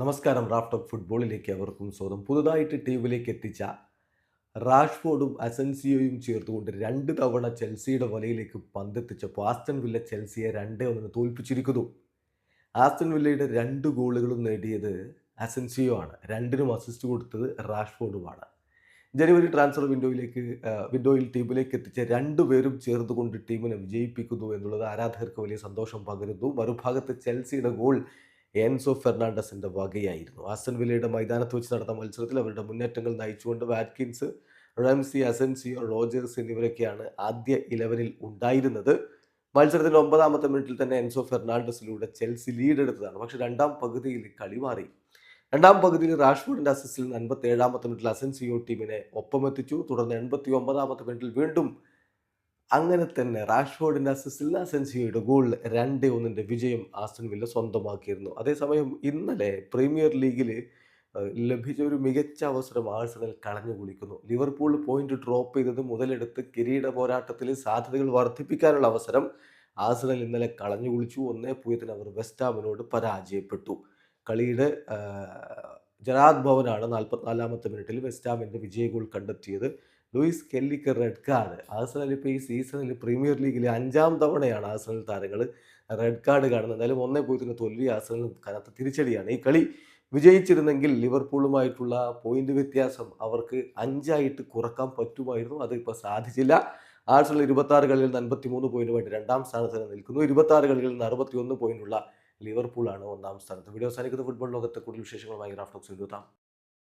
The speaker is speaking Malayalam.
നമസ്കാരം റാഫ്റ്റ് ഓഫ് ഫുട്ബോളിലേക്ക് അവർക്കും സ്വാഗതം. പുതുതായിട്ട് ടീമിലേക്ക് എത്തിച്ച റാഷ്ഫോർഡും അസൻസിയോയും ചേർത്തുകൊണ്ട് രണ്ട് തവണ ചെൽസിയുടെ വലയിലേക്ക് പന്തെത്തിച്ചപ്പോൾ ആസ്റ്റൺ വില്ല ചെൽസിയെ രണ്ടേ ഒന്നിന് തോൽപ്പിച്ചിരിക്കുന്നു. ആസ്റ്റൺ വില്ലയുടെ രണ്ട് ഗോളുകളും നേടിയത് അസൻസിയോ ആണ്. രണ്ടിനും അസിസ്റ്റ് കൊടുത്തത് റാഷ്ഫോർഡുമാണ്. ജനുവരി ട്രാൻസ്ഫർ വിൻഡോയിലേക്ക് വിൻഡോയിൽ ടീമിലേക്ക് എത്തിച്ച രണ്ടുപേരും ചേർന്നുകൊണ്ട് ടീമിനെ വിജയിപ്പിക്കുന്നു എന്നുള്ളത് ആരാധകർക്ക് വലിയ സന്തോഷം പകരുന്നു. മറുഭാഗത്ത് ചെൽസിയുടെ ഗോൾ എൻസോ ഫെർണാണ്ടസിന്റെ വകയായിരുന്നു. ആസൻ വില്ലയുടെ മൈതാനത്ത് വെച്ച് നടന്ന മത്സരത്തിൽ അവരുടെ മുന്നേറ്റങ്ങൾ നയിച്ചുകൊണ്ട് വാറ്റ്കിൻസ് റംസി അസൻസിയോ റോജേഴ്സ് എന്നിവരൊക്കെയാണ് ആദ്യ ഇലവനിൽ ഉണ്ടായിരുന്നത്. മത്സരത്തിന്റെ ഒമ്പതാമത്തെ മിനിറ്റിൽ തന്നെ എൻസോ ഫെർണാണ്ടസിലൂടെ ചെൽസി ലീഡ് എടുത്തതാണ് പക്ഷെ രണ്ടാം പകുതിയിൽ കളി മാറി. രണ്ടാം പകുതിയിൽ റാഷ്ഫോർഡിന്റെ അസിസ്റ്റിൽ അൻപത്തി ഏഴാമത്തെ മിനിറ്റിൽ അസൻസിയോ ടീമിനെ ഒപ്പമെത്തിച്ചു. തുടർന്ന് എൺപത്തി ഒമ്പതാമത്തെ മിനിറ്റിൽ വീണ്ടും അങ്ങനെ തന്നെ റാഷ്ഫോർഡിന്റെ അസിസ്റ്റിൽ സെൻസിയുടെ ഗോൾ രണ്ട് ഒന്നിന്റെ വിജയം ആസ്റ്റൺ വില്ല സ്വന്തമാക്കിയിരുന്നു. അതേസമയം ഇന്നലെ പ്രീമിയർ ലീഗിൽ ലഭിച്ച ഒരു മികച്ച അവസരം ആഴ്സണൽ കളഞ്ഞു കുളിക്കുന്നു. ലിവർപൂൾ പോയിന്റ് ഡ്രോപ്പ് ചെയ്തത് മുതലെടുത്ത് കിരീട പോരാട്ടത്തിൽ സാധ്യതകൾ വർദ്ധിപ്പിക്കാനുള്ള അവസരം ആഴ്സണൽ ഇന്നലെ കളഞ്ഞു കുളിച്ചു. ഒന്നേ പൂജ്യത്തിന് അവർ വെസ്റ്റാമിനോട് പരാജയപ്പെട്ടു. കളിയുടെ ജനാദ് ഭവനാണ് നാൽപ്പത്തിനാലാമത്തെ മിനിറ്റിൽ വെസ്റ്റാമിന്റെ വിജയ ഗോൾ കണ്ടെത്തിയത്. ലൂയിസ് കെല്ലിക്ക് റെഡ് കാർഡ്. ആഴ്സണൽ ഇപ്പോൾ ഈ സീസണിൽ പ്രീമിയർ ലീഗിലെ അഞ്ചാം തവണയാണ് ആഴ്സണൽ താരങ്ങൾ റെഡ് കാർഡ് കാണുന്നത്. എന്തായാലും ഒന്നേ പൂജ്യത്തിന് തോൽവി ആഴ്സണൽ കനത്ത തിരിച്ചടിയാണ്. ഈ കളി വിജയിച്ചിരുന്നെങ്കിൽ ലിവർപൂളുമായിട്ടുള്ള പോയിന്റ് വ്യത്യാസം അവർക്ക് അഞ്ചായിട്ട് കുറയ്ക്കാൻ പറ്റുമായിരുന്നു. അത് ഇപ്പോൾ സാധിച്ചില്ല. ആഴ്സണൽ ഇരുപത്താറ് കളിയിൽ നിന്ന് അൻപത്തി മൂന്ന് പോയിന്റുമായിട്ട് രണ്ടാം സ്ഥാനത്ത് നിൽക്കുന്നു. ഇരുപത്താറ് കളികളിൽ നിന്ന് അറുപത്തി ഒന്ന് പോയിന്റുള്ള ലിവർപൂളാണ് ഒന്നാം സ്ഥാനത്ത്. വീഡിയോ അവസാനിക്കുന്ന ഫുട്ബോൾ ലോകത്തെ കൂടുതൽ വിശേഷങ്ങളുമായി ഗ്രാഫ്റ്റോക്സ് എഴുതാം